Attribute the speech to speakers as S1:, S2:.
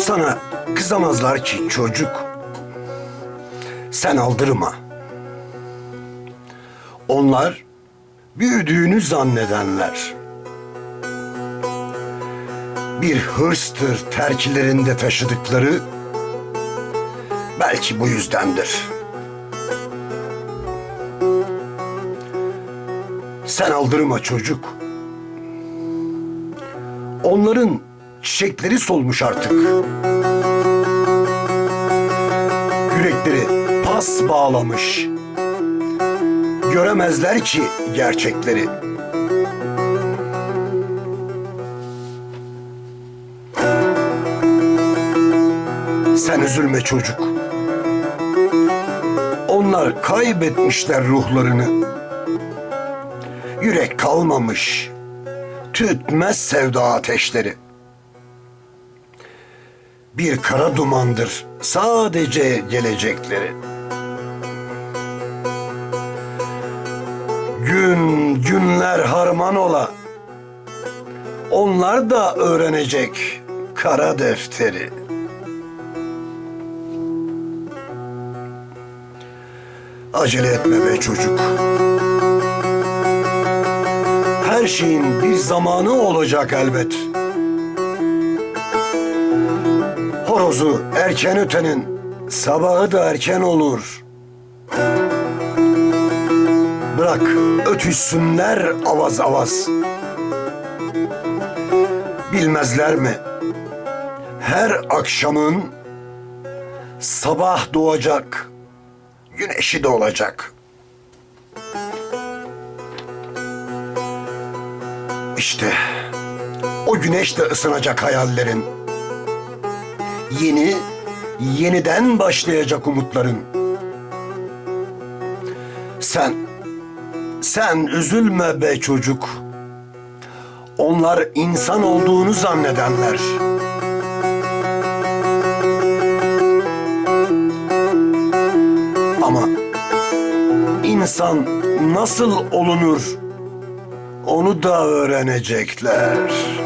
S1: Sana kızamazlar ki çocuk. Sen aldırma. Onlar büyüdüğünü zannedenler. Bir hırstır terkilerinde taşıdıkları belki bu yüzdendir. Sen aldırma çocuk. Onların çiçekleri solmuş artık. Yürekleri pas bağlamış. Göremezler ki gerçekleri. Sen üzülme çocuk. Onlar kaybetmişler ruhlarını. Yürek kalmamış. Tütmez sevda ateşleri. Bir kara dumandır sadece gelecekleri. Gün günler harman ola. Onlar da öğrenecek kara defteri. Acele etme be çocuk. Her şeyin bir zamanı olacak elbet. Horozu erken ötenin sabahı da erken olur. Bırak ötüşsünler avaz avaz. Bilmezler mi? Her akşamın sabah doğacak, güneşi de olacak. İşte o güneş de ısınacak hayallerin. Yeni, yeniden başlayacak umutların. Sen, sen üzülme be çocuk. Onlar insan olduğunu zannedenler. Ama insan nasıl olunur onu da öğrenecekler.